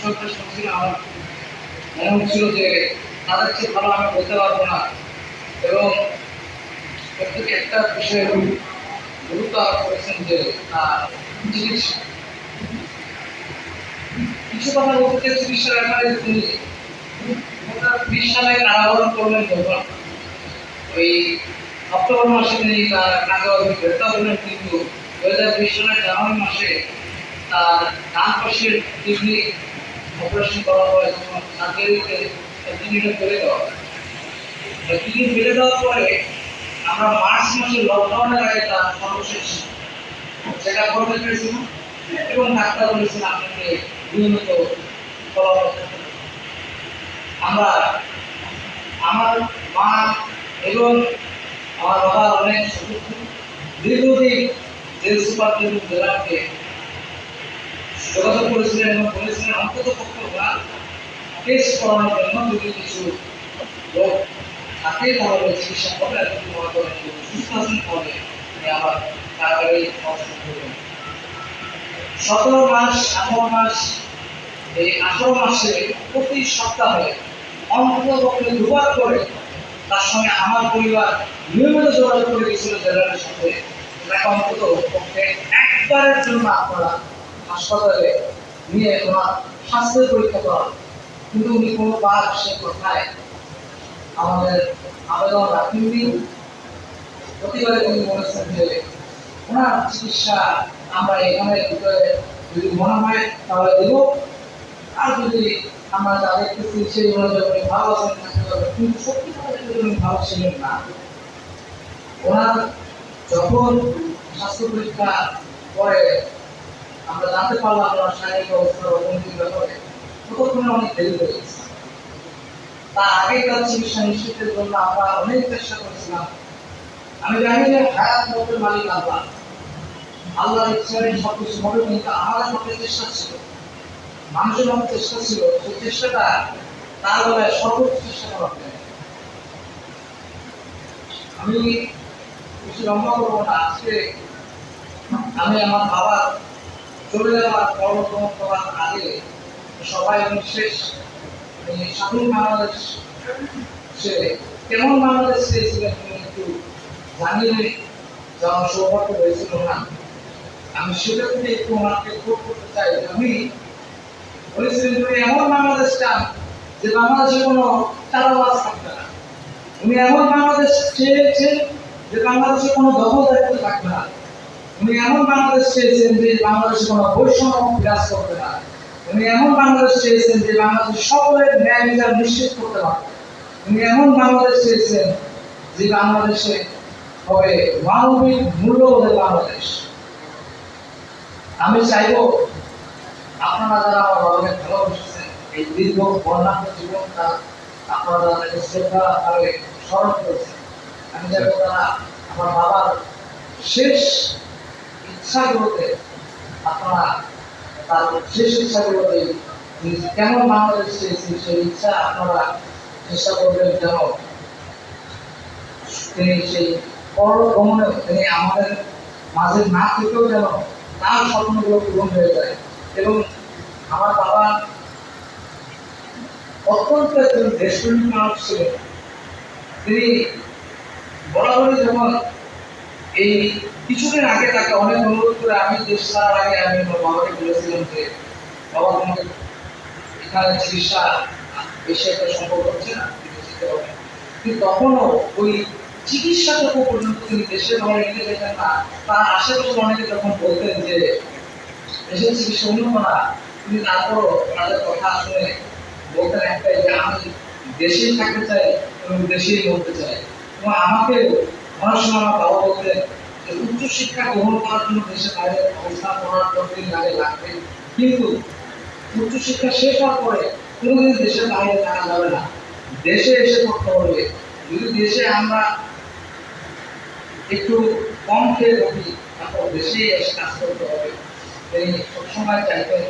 প্রশ্নটা শুনছিলাম আমার মনে হচ্ছিল যে তাদের চেয়ে ভালো আমি বলতে পারব না। এবং প্রত্যেকে একটা বিষয়ে গুরুত্ব আরোপ করেছেন যে চিকিৎসা। কিছু কথা বলতে চাই ব্যাপারে তিনি বিশ সালে কারাবরণ করলেন যখন। ওই অক্টোবর মাসে তিনি তার কারাগারে গ্রেপ্তার হলেন কিন্তু দু হাজার বিশ সালের জানুয়ারি মাসে তার ডান পাশের কিডনি অপারেশন করা হয় তখন সার্জারিতে কিডনিটা ফেলে দেওয়া হয় কিডনি ফেলে দেওয়ার পরে আমরা মার্চ মাসে লকডাউনের আগে তার সর্বশেষ চেক আপ করতে পেরেছিলাম এবং ডাক্তার বলেছেন আপনাকে নিয়মিত হবে। আমরা আমার মা এবং আমার বাবা অনেক দীর্ঘদিন জেল সুপার জেলাকে যোগাযোগ করেছিলেন এবং বলেছিলেন অন্তত পক্ষে ওরা টেস্ট করানোর জন্য যদি কিছু লোক থাকে তাহলে চিকিৎসা করবে যদি মনে করেন সুস্থ আছেন তাহলে আবার তাড়াতাড়ি অবস্থান করবেন সতেরো মাস, আঠারো মাস, এই আঠারো মাসে প্রতি সপ্তাহে অন্তত পক্ষে দুবার করে তার সঙ্গে আমার পরিবার নিয়মিত যোগাযোগ করে গেছিল জেলারের সাথে তাকে অন্তত পক্ষে একবারের জন্য আপনারা হাসপাতালে নিয়ে ওনার স্বাস্থ্যের পরীক্ষা করা কিন্তু উনি কোনো বার সে কথায় আমাদের আবেদন রাখেননি। প্রতিবারে তিনি বলেছেন যে ওনার চিকিৎসা আমরা এখানে ভিতরে যদি মনে হয় তাহলে দেব। আর যদি আমরা দেখতেছি সেই অনুযায়ী উনি ভালো আছেন কিন্তু সত্যি কথা উনি ভালো ছিলেন না। ওনার যখন স্বাস্থ্য পরীক্ষা পরে আমরা জানতে পারলাম ওনার শারীরিক অবস্থার অবনতির ব্যাপারে ততক্ষণে অনেক দেরি হয়ে গেছে। তার আগেকার চিকিৎসা নিশ্চিতের জন্য আমরা অনেক চেষ্টা করেছিলাম। আমি জানি যে হায়াত মতের মালিক আল্লাহ। আল্লাহর ইচ্ছায় সব কিছু হবে, কিন্তু আমাদের মধ্যে চেষ্টা ছিল। মানুষের মধ্যে চেষ্টা ছিল। সেই চেষ্টাটা তার বেলায় সর্বোচ্চ চেষ্টা করা হয় আমি কিছু লম্বা করব না। আজকে আমি আমার বাবার চলে যাওয়ার আগে সবাই বাংলাদেশ কেমন বাংলাদেশ আমি সেটা করতে চাই এমন যে বাংলাদেশে কোনো থাকবে না। উনি এমন বাংলাদেশ যে বাংলাদেশে কোনো দখল দায়িত্ব থাকবে না। উনি এমন বাংলাদেশ চেয়েছেন যে বাংলাদেশে কোনো বৈষম্য বিরাজ করবে না। উনি এমন বাংলাদেশ চেয়েছেন যে বাংলাদেশ সকলের ন্যায় বিচার নিশ্চিত করতে পারবে উনি এমন বাংলাদেশ চেয়েছেন যে বাংলাদেশে হবে মানবিক মূল্যবোধের বাংলাদেশ। আমি চাইব আপনারা যারা আমার বাবাকে ভালোবেসেছেন এই দীর্ঘ বর্ণাঢ্য জীবনটা আপনারা যারা তাকে শ্রদ্ধা ভাবে স্মরণ করেছেন, আমি চাইব তারা আমার বাবার শেষ আপনারা তার শেষ সেই ইচ্ছা আপনারা চেষ্টা করবেন যেন তিনি সেই তিনি আমাদের মাঝে না থেকেও যেন তার স্বপ্নগুলো পূরণ হয়ে যায়। এবং আমার বাবা অত্যন্ত একজন দেশপ্রেমিক মানুষ ছিলেন। তিনি বরাবরই যখন এই কিছুদিন আগে তাকে অনেক অনুরোধ করে আমি দেশ ছাড়ার আগে আমি বাবাকে বলেছিলাম যে, বাবা, তোমাকে এখানে চিকিৎসা বেশি একটা সম্ভব হচ্ছে না কিন্তু তখনও ওই চিকিৎসাটুকু পর্যন্ত তিনি দেশের বাইরে নিতে যেতেন না, তার আশেপাশে অনেকে তখন বলতেন যে, দেশের চিকিৎসা উন্নত না তিনি তারপরও তাদের কথা শুনে বলতেন একটাই যে, আমি দেশেই থাকতে চাই এবং দেশেই বলতে চাই। এবং আমাকে অনেক সময় আমার বাবা বলতেন যে উচ্চ গ্রহণ করার জন্য দেশের বাইরে অবস্থান করার লাগবে। কিন্তু উচ্চ শিক্ষা শেষ হওয়ার পরে কোনোদিন দেশের বাইরে থাকা যাবে না। দেশে এসে করতে হবে। যদি দেশে আমরা একটু কম খেয়ে থাকি, তারপর দেশেই এসে কাজ করতে হবে। তিনি সবসময় চাইতেন